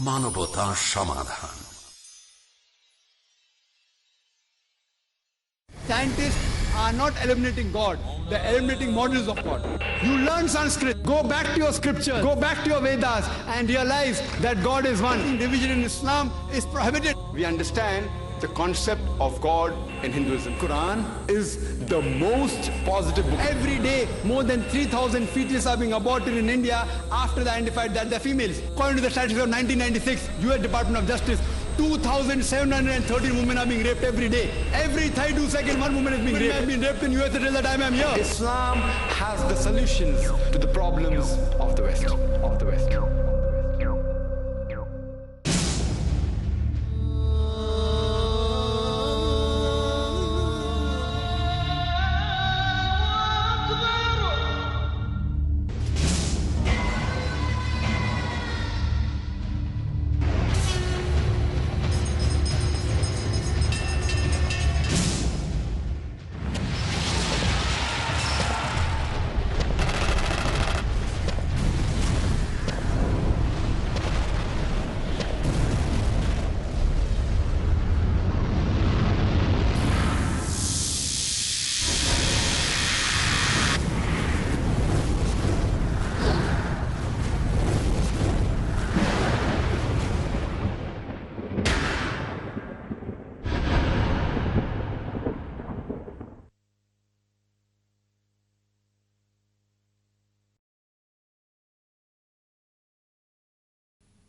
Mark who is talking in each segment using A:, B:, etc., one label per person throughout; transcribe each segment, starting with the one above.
A: বাংলা মানবতা সমাধান
B: Scientists are not eliminating God, they're eliminating models of God. You learn Sanskrit, go back to your scripture, go back to your Vedas, and realize that God is one. Division in Islam is prohibited. We understand the concept of God in Hinduism. Quran is the most positive book. Every day, more than 3,000 fetuses are being aborted in India after they identified that they're females. According to the statistics of 1996, U.S. Department of Justice, 2,713 women are being raped every day. Every 32 seconds, one woman is being raped. I've been raped in US until the time I'm here. Islam has the solutions to the problems of the West. Of the West.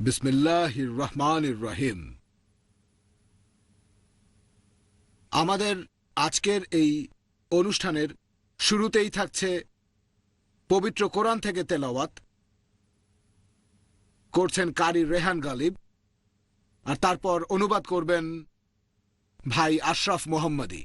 C: বিসমিল্লাহ রহমান রহিম। আমাদের আজকের এই অনুষ্ঠানের শুরুতেই থাকছে পবিত্র কোরআন থেকে তেলাওয়াত। করছেন কারি রেহান গালিব। আর তারপর অনুবাদ করবেন ভাই আশরাফ মোহাম্মদী।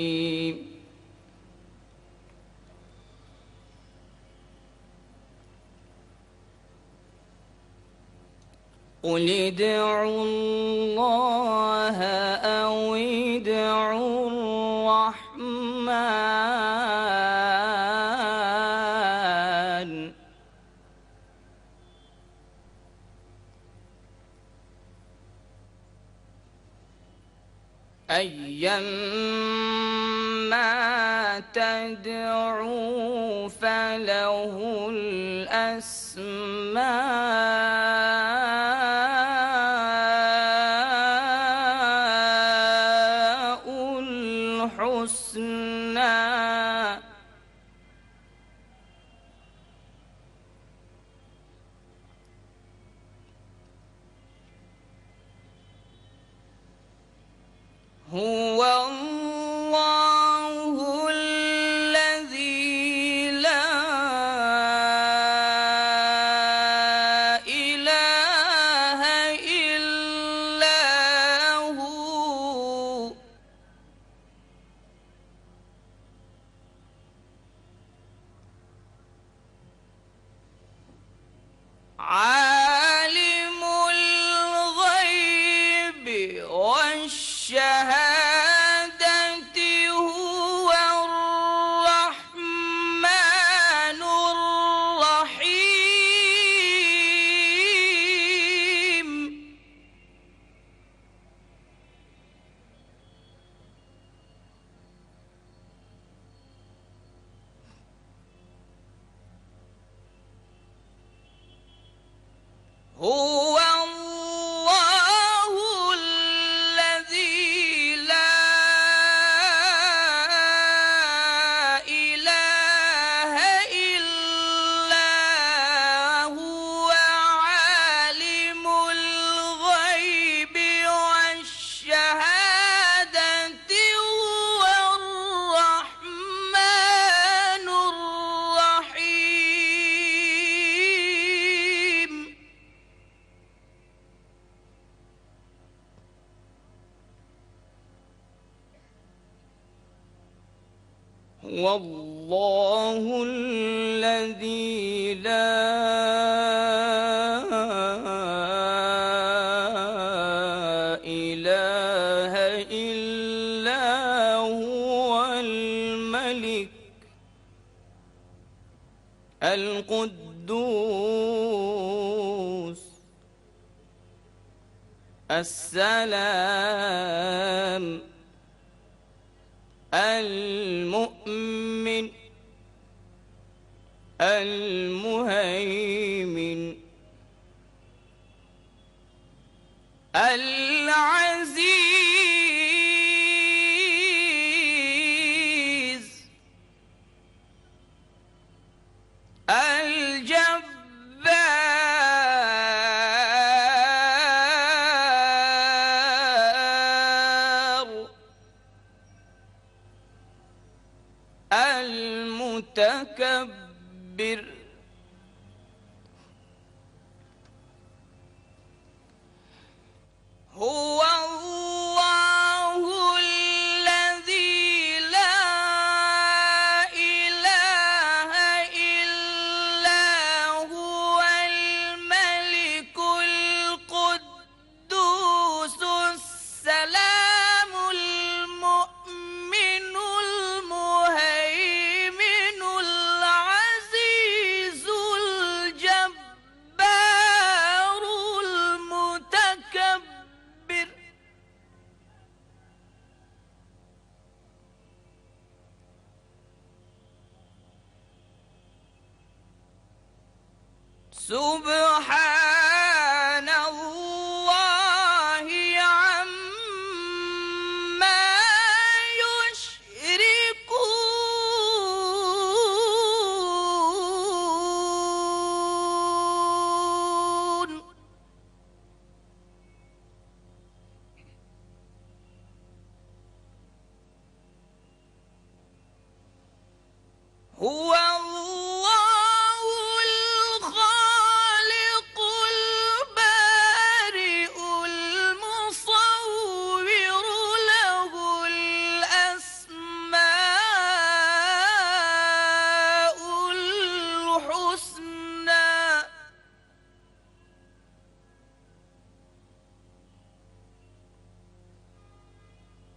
D: قل ادعوا الله أو ادعوا الرحمن أيما تدعوا فله الأسماء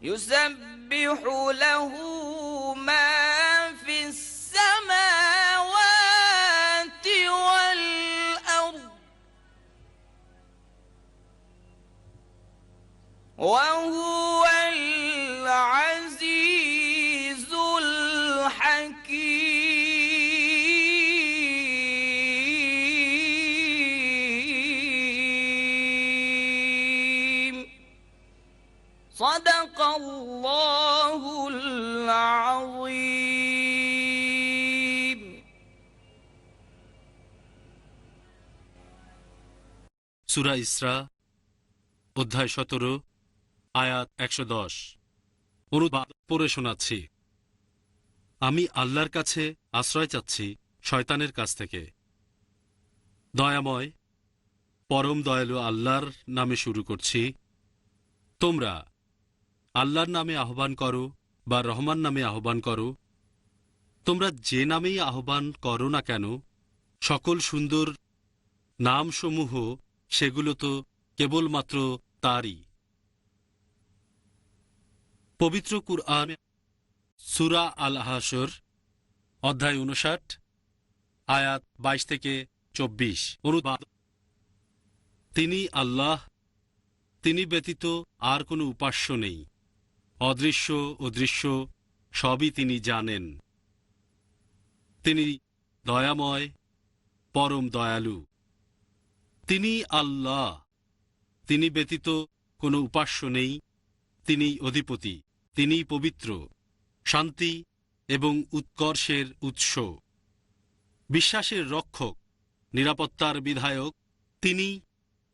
D: يسبح له ما
E: সুরা ইসরা, অধ্যায় সতেরো, আয়াত একশো দশ। অনুবাদ পড়ে শোনাচ্ছি। আমি আল্লাহর কাছে আশ্রয় চাচ্ছি শয়তানের কাছ থেকে। দয়াময়, পরম দয়ালু আল্লাহর নামে শুরু করছি। তোমরা আল্লাহর নামে আহ্বান করো বা রহমান নামে আহ্বান করো। তোমরা যে নামেই আহ্বান করো না কেন, সকল সুন্দর নামসমূহ সেগুলো তো কেবলমাত্র তারই। পবিত্র কুরআন, সুরা আল হাসর অধ্যায় উনষাট আয়াত বাইশ থেকে চব্বিশ। অনুবাদ। তিনি আল্লাহ, তিনি ব্যতীত আর কোনো উপাস্য নেই। অদৃশ্য ও দৃশ্য সবই তিনি জানেন। তিনি দয়াময়, পরম দয়ালু। তিনি আল্লাহ। তিনি ব্যতীত কোনো উপাস্য নেই। তিনি অধিপতি। তিনি পবিত্র। শান্তি এবং উৎকর্ষের উৎস। বিশ্বাসের রক্ষক, নিরাপত্তার বিধায়ক, তিনি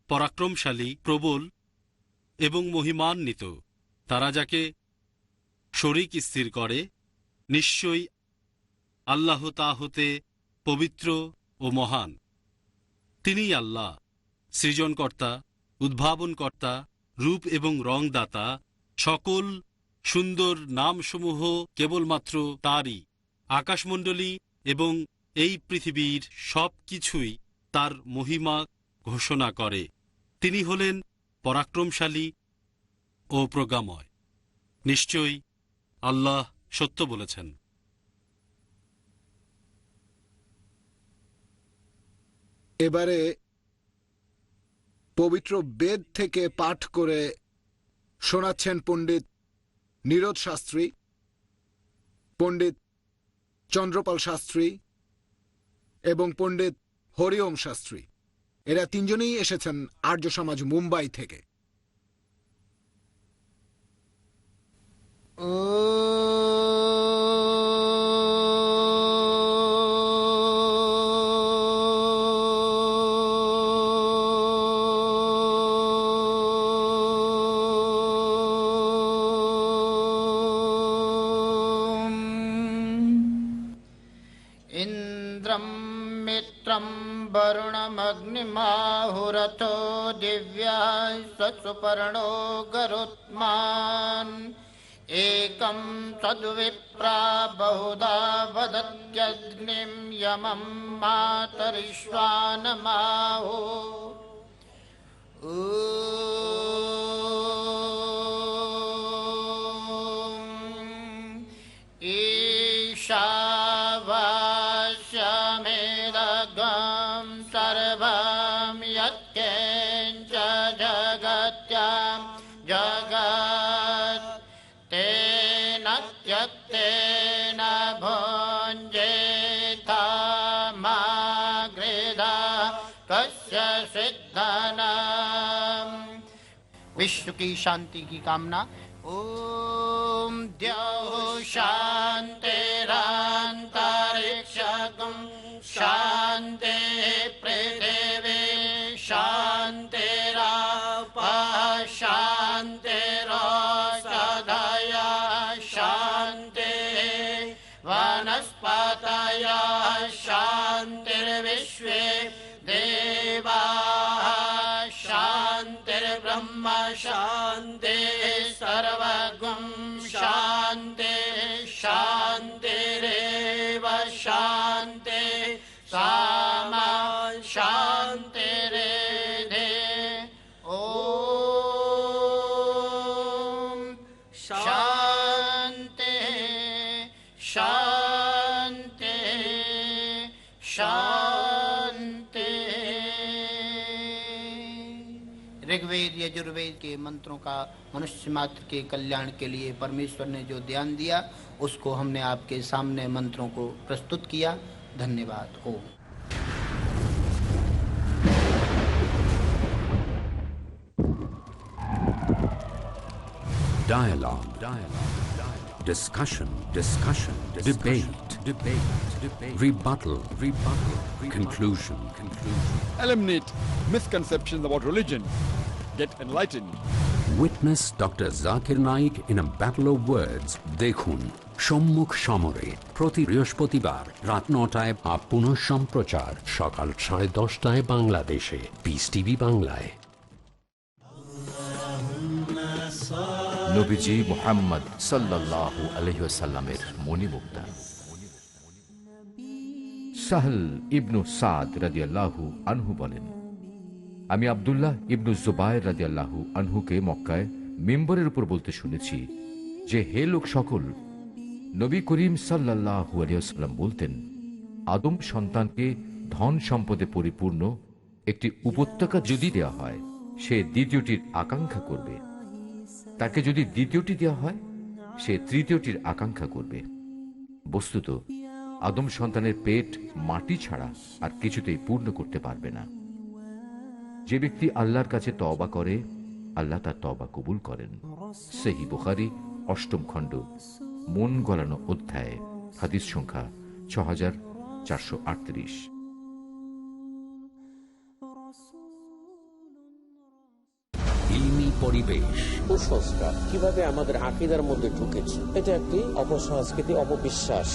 E: পরাক্রমশালী, প্রবল এবং মহিমান্বিত। তারা যাকে শরিক স্থির করে, নিশ্চয়ই আল্লাহ তা হতে পবিত্র ও মহান। তিনিই আল্লাহ। সৃজনকর্তা, উদ্ভাবনকর্তা, রূপ এবং রংদাতা, সকল সুন্দর নামসমূহ কেবলমাত্র তারই। আকাশমণ্ডলী এবং এই পৃথিবীর সব কিছুই তার মহিমা ঘোষণা করে। তিনি হলেন পরাক্রমশালী ও প্রজ্ঞাময়। নিশ্চয়ই আল্লাহ সত্য বলেছেন।
C: এবারে পবিত্র বেদ থেকে পাঠ করে শোনাচ্ছেন পণ্ডিত নীরজ শাস্ত্রী, পণ্ডিত চন্দ্রপাল শাস্ত্রী এবং পণ্ডিত হরিওম শাস্ত্রী। এরা তিনজনেই এসেছেন আর্য সমাজ মুম্বাই থেকে।
F: ও वरुणमग्निमाहुरथो दिव्या स्वसुपर्णो गरुत्मान्। एकं तद्विप्रा बहुधा वदत्यग्निं यमं मातरिश्वानमाहो विश्व की शांति की कामना। ओम द्यौ शांतिरांतरिक्षकम शांति पृथिवी शांतिराप शांतिरोषधया शांति वनस्पतया। शांतिर्विश्वे देवा। शान्तिर्ब्रह्म शान्ति सर्वगुं शान्ति शान्तिरेव शान्ति सामा यजुर्वेद के मंत्रों का मनुष्य मात्र के कल्याण के लिए परमेश्वर ने जो ध्यान दिया उसको हमने आपके सामने मंत्रों को प्रस्तुत किया धन्यवाद ओम
A: Dialogue. Dialogue. Dialogue. Discussion. Discussion. Discussion. Debate. Debate. Debate. Rebuttal. Rebuttal. Rebuttal. Conclusion. Conclusion.
B: Eliminate misconceptions about religion. Get enlightened.
A: Witness Dr. Zakir Naik in a battle of words. দেখুন সম্মুখ সমরে প্রতি বৃহস্পতিবার রাত নটায় বা পুনঃ সম্প্রচার সকাল সাড়ে দশটায় বাংলাদেশে পিস টিভি বাংলায়
G: নবীজি মোহাম্মদ সাল্লাল্লাহু আলহিসাল্লামের মণিমুক্তা সাহল ইবনু সাদ রাদিয়াল্লাহু আনহু বলেন আমি আবদুল্লাহ ইবনু জুবায়ের রাদিয়াল্লাহু আনহুকে মক্কায় মেম্বরের উপর বলতে শুনেছি যে, হে লোক সকল, নবী করিম সাল্লাল্লাহু আলিয়াল্লাম বলতেন, আদম সন্তানকে ধন সম্পদে পরিপূর্ণ একটি উপত্যকা যদি দেওয়া হয়, সে দ্বিতীয়টির আকাঙ্ক্ষা করবে। তাকে যদি দ্বিতীয়টি দেওয়া হয়, সে তৃতীয়টির আকাঙ্ক্ষা করবে। বস্তুত, আদম সন্তানের পেট মাটি ছাড়া আর কিছুতেই পূর্ণ করতে পারবে না। যে ব্যক্তি আল্লাহর কাছে তবা করে, আল্লাহ তার তবা কবুল করেন। সেহি বুখারি, অষ্টম খণ্ড, মন গলানো অধ্যায়, হাদিস সংখ্যা ছ হাজার চারশো আটত্রিশ।
A: পরিবেশ।
H: কুসংস্কার কীভাবে আমাদের আকিদার মধ্যে ঢুকেছে এটা একটি অপসংস্কৃতি অপবিশ্বাস।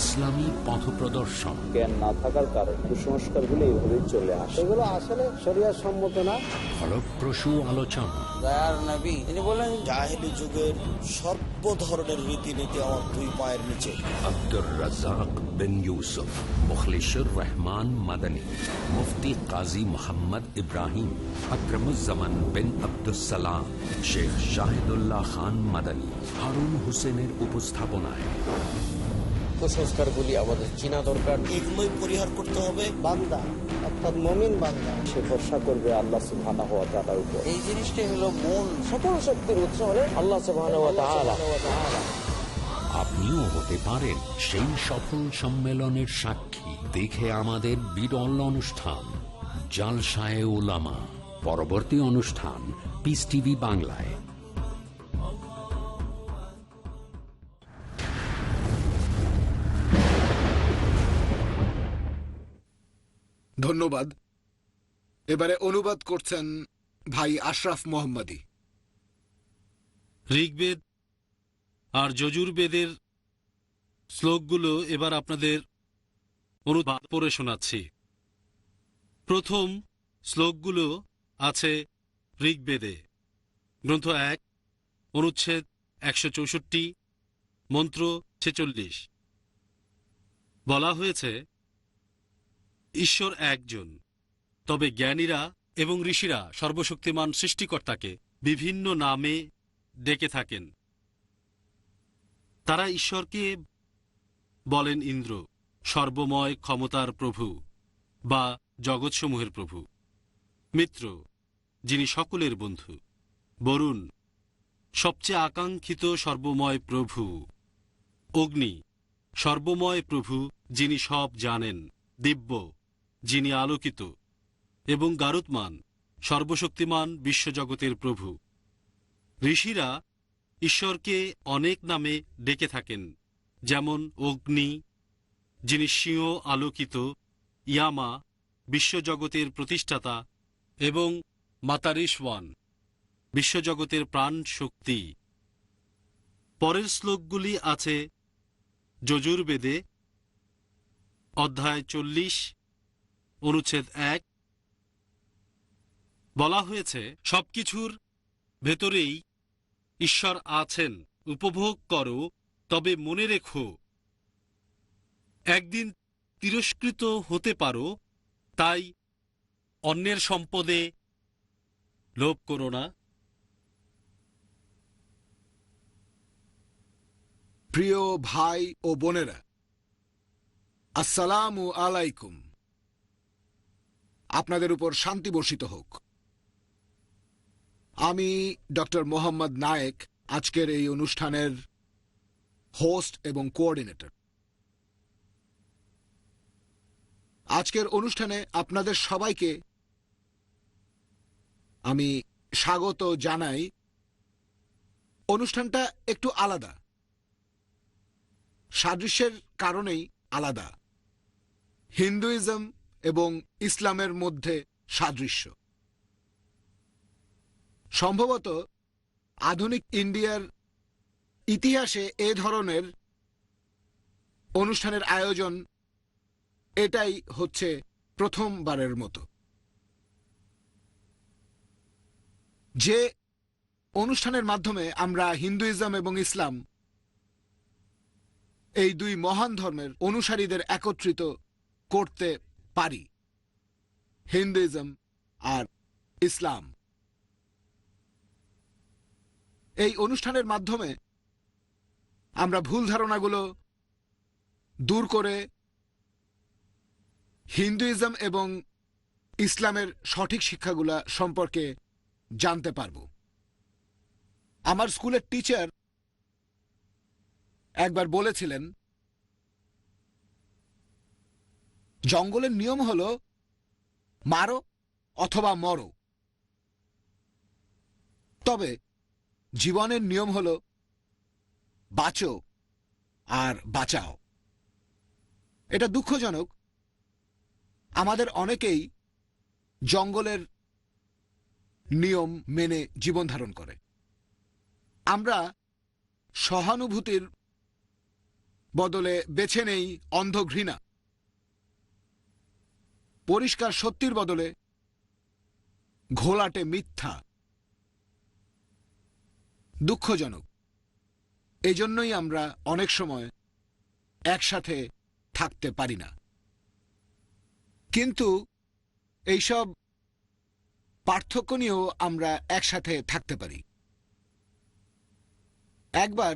A: ইসলামী পথ প্রদর্শন
H: জ্ঞান না থাকার কারণে কুসংস্কারগুলো এইভাবে চলে আসে। এগুলো আসলে শরিয়া সম্মত না।
A: ফলপ্রসূ আলোচনা।
I: নবী তিনি বলেন জাহেলি যুগের সর্ব ধরনের রীতিনীতি আমার দুই পায়ের নিচে।
A: আব্দুর রাজাক বিন ইউসুফ মুখলিশুর রহমান মাদানী মুফতি কাজী মোহাম্মদ ইব্রাহিম আকরমুজ্জামান বিন আব্দুসালাম শেখ শাহিদুল্লাহ খান মাদানী হারুন হোসেনের উপস্থাপনায়।
H: কুসংস্কার আমাদের চিনা দরকার।
I: এগুলোই পরিহার করতে হবে।
H: বান্দা অর্থাৎ মমিন বান্দা সে ভরসা করবে আল্লাহ সুবহানাহু ওয়া তাআলার উপর।
I: এই জিনিসটাই হলো মূল
H: সকল শক্তির উৎস হলে আল্লাহ সুবহানাহু ওয়া তাআলা।
A: আপনিও হতে পারেন সেই সফল সম্মেলনের সাক্ষী। দেখে আমাদের বিরল অনুষ্ঠান জালসায় ওলামা পরবর্তী অনুষ্ঠান পিস টিভি বাংলায়।
C: ধন্যবাদ। এবারে অনুবাদ করছেন ভাই আশরাফ মোহাম্মদী।
E: ঋগ্বেদ আর যজুর্বেদের শ্লোকগুলো এবার আপনাদের অনুবাদ পড়ে শোনাচ্ছি। প্রথম শ্লোকগুলো আছে ঋগ্বেদে গ্রন্থ এক, অনুচ্ছেদ একশো চৌষট্টি, মন্ত্র ছেচল্লিশ। বলা হয়েছে, ঈশ্বর একজন, তবে জ্ঞানীরা এবং ঋষিরা সর্বশক্তিমান সৃষ্টিকর্তাকে বিভিন্ন নামে ডেকে থাকেন। তারা ঈশ্বরকে বলেন ইন্দ্র, সর্বময় ক্ষমতার প্রভু বা জগৎসমূহের প্রভু, মিত্র যিনি সকলের বন্ধু। বরুণ, সবচেয়ে আকাঙ্ক্ষিত সর্বময় প্রভু। অগ্নি, সর্বময় প্রভু, যিনি সব জানেন। দিব্য, যিনি আলোকিত। এবং গারুৎমান সর্বশক্তিমান বিশ্বজগতের প্রভু। ঋষিরা ঈশ্বরকে অনেক নামে ডেকে থাকেন, যেমন অগ্নি, যিনি সিংহ আলোকিত, ইয়ামা, বিশ্বজগতের প্রতিষ্ঠাতা, এবং মাতারিশওয়ান বিশ্বজগতের প্রাণ শক্তি। পরের শ্লোকগুলি আছে যজুর্বেদে, অধ্যায় চল্লিশ, অনুচ্ছেদ এক। বলা হয়েছে, সবকিছুর ভেতরেই ঈশ্বর আছেন, উপভোগ করো, তবে মনে রেখো। একদিন তিরস্কৃত হতে পারো, তাই অন্যের সম্পদে লোভ করো না।
C: প্রিয় ভাই ও বোনেরা, আসসালামু আলাইকুম। আপনাদের উপর শান্তি বর্ষিত হোক। আমি ডক্টর মোহাম্মদ নায়েক, আজকের এই অনুষ্ঠানের হোস্ট এবং কোঅর্ডিনেটর। আজকের অনুষ্ঠানে আপনাদের সবাইকে আমি স্বাগত জানাই। অনুষ্ঠানটা একটু আলাদা। সাদৃশ্যের কারণেই আলাদা। হিন্দুইজম এবং ইসলামের মধ্যে সাদৃশ্য। সম্ভবত আধুনিক ইন্ডিয়ার ইতিহাসে এ ধরনের অনুষ্ঠানের আয়োজন এটাই হচ্ছে প্রথমবারের মতো। যে অনুষ্ঠানের মাধ্যমে আমরা হিন্দুইজম এবং ইসলাম এই দুই মহান ধর্মের অনুসারীদের একত্রিত করতে পারি। হিন্দুইজম আর ইসলাম। এই অনুষ্ঠানের মাধ্যমে আমরা ভুল ধারণাগুলো দূর করে হিন্দুইজম এবং ইসলামের সঠিক শিক্ষাগুলা সম্পর্কে জানতে পারব। আমার স্কুলের টিচার একবার বলেছিলেন, জঙ্গলের নিয়ম হল মারো অথবা মরো। তবে জীবনের নিয়ম হল বাঁচো আর বাঁচাও। এটা দুঃখজনক। আমাদের অনেকেই জঙ্গলের নিয়ম মেনে জীবন ধারণ করে। আমরা সহানুভূতির বদলে বেছে নেই অন্ধ ঘৃণা পরিষ্কার সত্যির বদলে ঘোলাটে মিথ্যা। দুঃখজনক। এজন্যই আমরা অনেক সময় একসাথে থাকতে পারি না। কিন্তু এইসব পার্থক্য নিয়েও আমরা একসাথে থাকতে পারি। একবার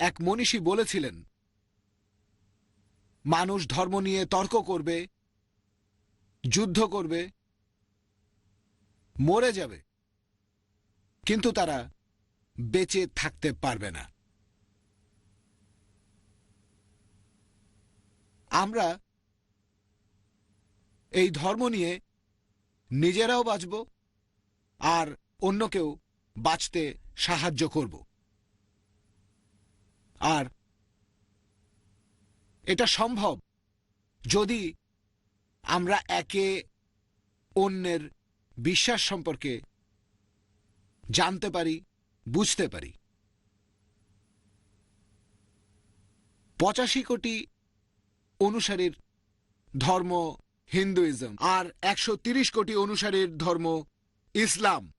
C: এক মনীষী বলেছিলেন, মানুষ ধর্ম নিয়ে তর্ক করবে, যুদ্ধ করবে, মরে যাবে, কিন্তু তারা বেঁচে থাকতে পারবে না। আমরা এই ধর্ম নিয়ে নিজেরাও বাঁচব আর অন্যকেও বাঁচতে সাহায্য করব। আর এটা সম্ভব যদি আমরা একে অন্যের বিশ্বাস সম্পর্কে জানতে পারি, বুঝতে পারি। পঁচাশি কোটি অনুসারীর ধর্ম হিন্দুইজম আর একশো কোটি অনুসারীর ধর্ম ইসলাম।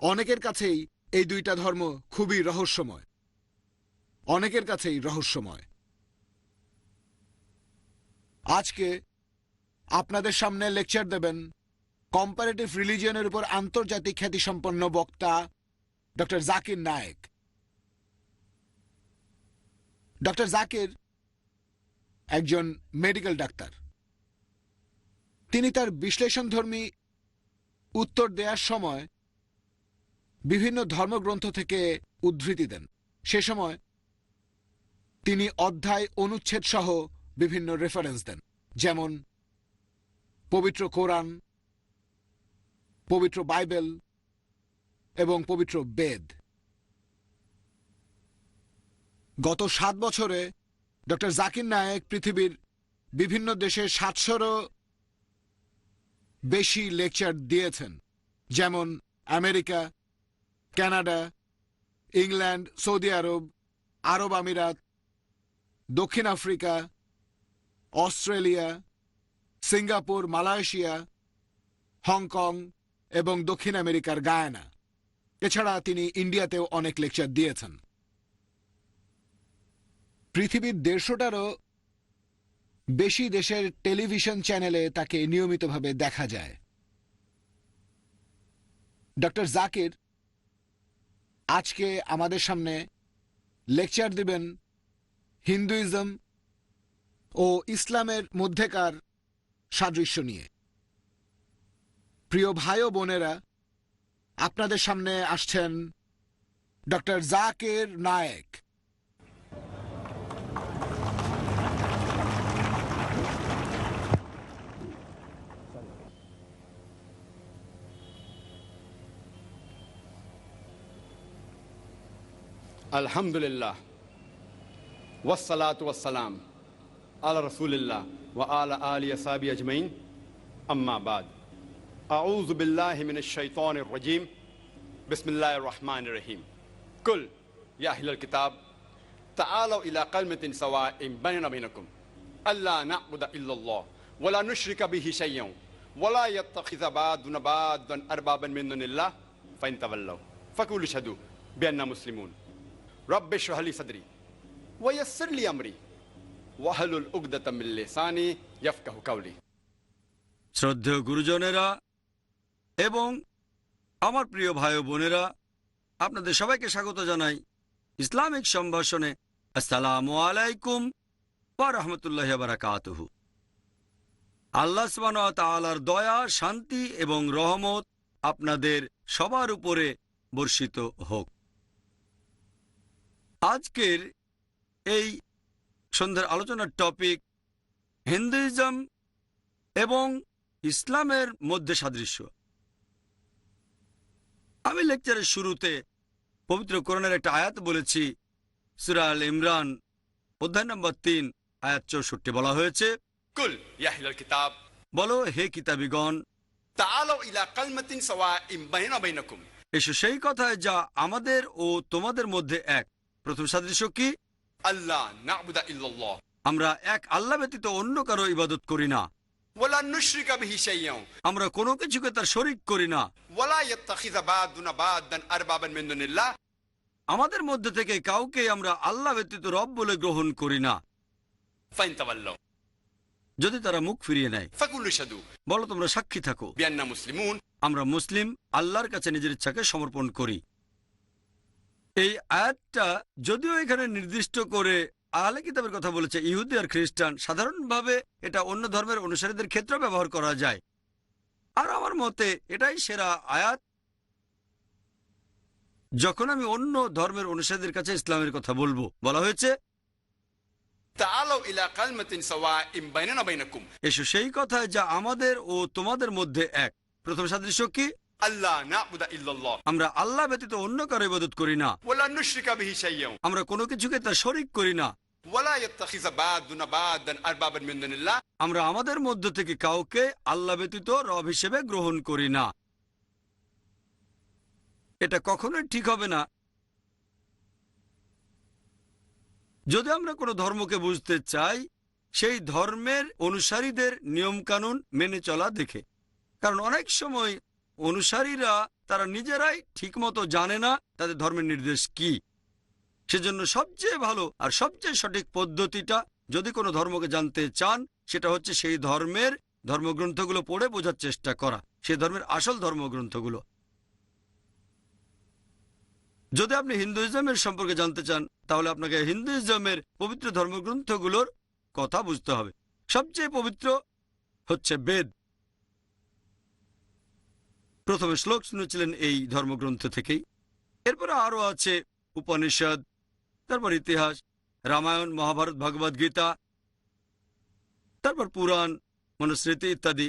C: অনেকের কাছেই এই দুইটা ধর্ম খুবই রহস্যময়। অনেকের কাছেই রহস্যময়। আজকে আপনাদের সামনে লেকচার দেবেন কম্পারেটিভ রিলিজিয়নের উপর আন্তর্জাতিক খ্যাতিসম্পন্ন বক্তা ডক্টর জাকির নায়েক। ডক্টর জাকির একজন মেডিকেল ডাক্তার। তিনি তার বিশ্লেষণধর্মী উত্তর দেওয়ার সময় বিভিন্ন ধর্মগ্রন্থ থেকে উদ্ধৃতি দেন। সে সময় তিনি অধ্যায় অনুচ্ছেদ সহ বিভিন্ন রেফারেন্স দেন, যেমন পবিত্র কোরআন, পবিত্র বাইবেল এবং পবিত্র বেদ। গত সাত বছরে ডক্টর জাকির নায়েক পৃথিবীর বিভিন্ন দেশে সাতশোরও বেশি লেকচার দিয়েছেন। যেমন আমেরিকা, কানাডা, ইংল্যান্ড, সৌদি আরব আরব আমিরাত, দক্ষিণ Africa, Australia, Singapore, Malaysia, Hong Kong এবং দক্ষিণ আমেরিকার গায়ানা। এছাড়া তিনি ইন্ডিয়াতেও অনেক লেকচার দিয়েছেন। পৃথিবীর দেড়শোটারও বেশি দেশের টেলিভিশন চ্যানেলে তাকে নিয়মিতভাবে দেখা যায়। ডক্টর জাকির আজকে আমাদের সামনে লেকচার দিবেন হিন্দুইজম ও ইসলামের মধ্যেকার সাদৃশ্য নিয়ে। প্রিয় ভাই ও বোনেরা, আপনাদের সামনে আসছেন ডক্টর জাকের নায়েক।
B: الحمد لله والصلاة والسلام على رسول الله وعلى آله وصحبه أجمعين. أما بعد أعوذ بالله من الشيطان الرجيم. بسم الله الرحمن الرحيم. كل يا أهل الكتاب تعالوا إلى قلمة سواء بيننا بينكم ألا نعبد إلا الله ولا نشرك به شيئا ولا يتخذ بعضنا بعضا أربابا من دون الله. فإن تولوا فقولوا اشهدوا بأننا مسلمون. রব্বে সোহালি সানি কাউলি
J: শ্রদ্ধেয় গুরুজনেরা এবং আমার প্রিয় ভাই বোনেরা, আপনাদের সবাইকে স্বাগত জানাই ইসলামিক সম্ভাষণে। আসসালাম আলাইকুম রহমতুল্লাহ বারাকাত আল্লাহ সবান তালার দয়া, শান্তি এবং রহমত আপনাদের সবার উপরে বর্ষিত হোক। আজকের এই সন্ধ্যার আলোচনার টপিক হিন্দুইজম এবং ইসলামের মধ্যে সাদৃশ্য। আমি লেকচারের শুরুতে পবিত্র কোরআনের একটা আয়াত বলেছি সুরা আল ইমরান অধ্যায় নম্বর তিন আয়াত চৌষট্টি বলা হয়েছে
B: কুল কিতাব।
J: বলো হে কিতাবিগণ এসো সেই কথায় যা আমাদের ও তোমাদের মধ্যে এক। প্রথম সাদৃশ্য কি?
B: আল্লাহ
J: আমরা এক আল্লাহ ব্যতীত অন্য কারও ইবাদত করি না। আমরা কোনো কিছুকে তার শরিক করি না। আমাদের মধ্যে থেকে কাউকে আমরা আল্লাহ ব্যতীত রব বলে গ্রহণ করি না। যদি তারা মুখ ফিরিয়ে নেয়। বলো তোমরা সাক্ষী থাকো। আমরা মুসলিম আল্লাহর কাছে নিজের ইচ্ছাকে সমর্পণ করি। এই আয়াতটা যদিও এখানে নির্দিষ্ট করে আহলে কিতাবের কথা বলেছে ইহুদি আর খ্রিস্টান সাধারণভাবে এটা অন্য ধর্মের অনুসারীদের ক্ষেত্রে ব্যবহার করা যায়। আর আমার মতে এটাই সেরা আয়াত। যখন আমি অন্য ধর্মের অনুসারীদের কাছে ইসলামের কথা বলব বলা হয়েছে এসো সেই কথায় যা আমাদের ও তোমাদের মধ্যে এক। প্রথম সাদৃশ্য কি?
B: আল্লাহ ইল্লাল্লাহ।
J: আমরা আল্লাহ ব্যতীত অন্য কারও ইবাদত করি না।
B: ওয়ালা নুশরিকা বিহি
J: আমরা কোনো কিছুকে তার শরিক করি না।
B: ওয়ালা ইয়াত্তাখিযা বা'দুনা বা'দান আরবাবান মিন দুনিল্লাহ।
J: আমরা আমাদের মধ্য থেকে কাউকে আল্লাহ ব্যতীত রব হিসেবে গ্রহণ করি না। এটা কখনোই ঠিক হবে না। যদি আমরা কোনো ধর্মকে বুঝতে চাই সেই ধর্মের অনুসারীদের নিয়মকানুন মেনে চলা দেখে। কারণ অনেক সময় অনুসারীরা তারা নিজেরাই ঠিকমতো জানে না তাদের ধর্মের নির্দেশ কি। সেজন্য সবচেয়ে ভালো আর সবচেয়ে সঠিক পদ্ধতিটা যদি কোনো ধর্মকে জানতে চান, সেটা হচ্ছে সেই ধর্মের ধর্মগ্রন্থগুলো পড়ে বোঝার চেষ্টা করা, সেই ধর্মের আসল ধর্মগ্রন্থগুলো। যদি আপনি হিন্দুইজমের সম্পর্কে জানতে চান, তাহলে আপনাকে হিন্দুইজমের পবিত্র ধর্মগ্রন্থগুলোর কথা বুঝতে হবে। সবচেয়ে পবিত্র হচ্ছে বেদ। প্রথমে শ্লোক শুনেছিলেন এই ধর্মগ্রন্থ থেকেই। এরপরে আরও আছে উপনিষদ, তারপর ইতিহাস, রামায়ণ, মহাভারত ভগবদ গীতা, তারপর পুরাণ, মনুস্মৃতি ইত্যাদি।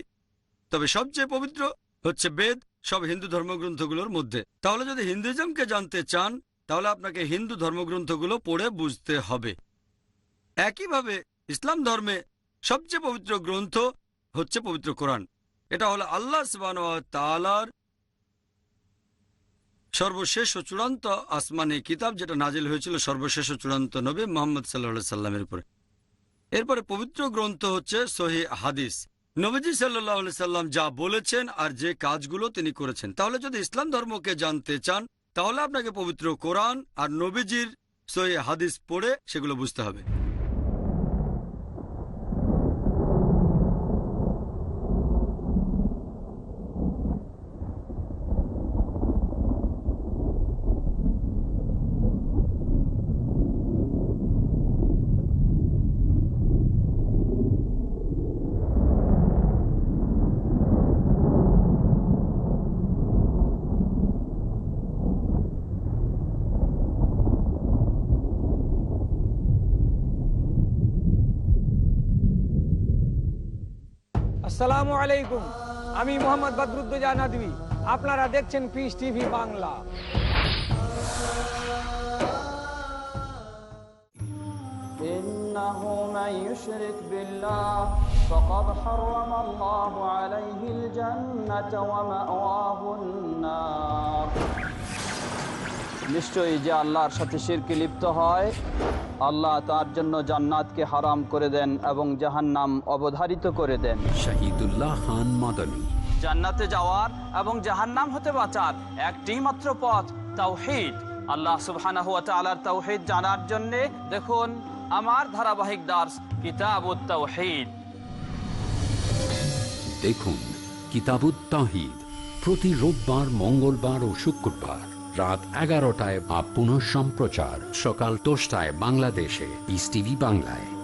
J: তবে সবচেয়ে পবিত্র হচ্ছে বেদ, সব হিন্দু ধর্মগ্রন্থগুলোর মধ্যে। তাহলে যদি হিন্দুইজমকে জানতে চান, তাহলে আপনাকে হিন্দু ধর্মগ্রন্থগুলো পড়ে বুঝতে হবে। একইভাবে ইসলাম ধর্মে সবচেয়ে পবিত্র গ্রন্থ হচ্ছে পবিত্র কোরআন। এটা হলো আল্লাহ তালার সর্বশেষ ও চূড়ান্ত আসমানি কিতাব, যেটা নাজিল হয়েছিল সর্বশেষ ও চূড়ান্ত নবী মোহাম্মদ সাল্লাহ সাল্লামের উপরে। এরপরে পবিত্র গ্রন্থ হচ্ছে সহি হাদিস। নবীজি সাল্লাহ সাল্লাম যা বলেছেন আর যে কাজগুলো তিনি করেছেন। তাহলে যদি ইসলাম ধর্মকে জানতে চান, তাহলে আপনাকে পবিত্র কোরআন আর নবীজির সহি হাদিস পড়ে সেগুলো বুঝতে হবে।
K: আসসালামু আলাইকুম আমি মোহাম্মদ বদরুদ্দোজা নদী আপনারা দেখছেন পিস টিভি বাংলা
D: إنه من يشرك بالله فقد حرم الله عليه الجنة ومأواه النار নিশ্চয়ই যে আল্লাহর সাথে শিরকে লিপ্ত হয় আল্লাহ তার জন্য জান্নাতকে হারাম করে দেন এবং জাহান্নাম অবধারিত করে দেন।
A: শহীদুল্লাহ খান মাদানী।
D: জান্নাতে যাওয়ার এবং জাহান্নাম হতে বাঁচার একটি মাত্র পথ তাওহীদ। আল্লাহ সুবহানাহু ওয়া তাআলার তাওহীদ জানার জন্য দেখুন আমার ধারাবাহিক দাস কিতাবুত তাওহীদ।
A: দেখুন কিতাবুত তাহিদ প্রতি রোববার মঙ্গলবার ও শুক্রবার। রাত এগারোটায় বা পুনঃ সম্প্রচার সকাল দশটায় বাংলাদেশে ইস টিভি বাংলায়।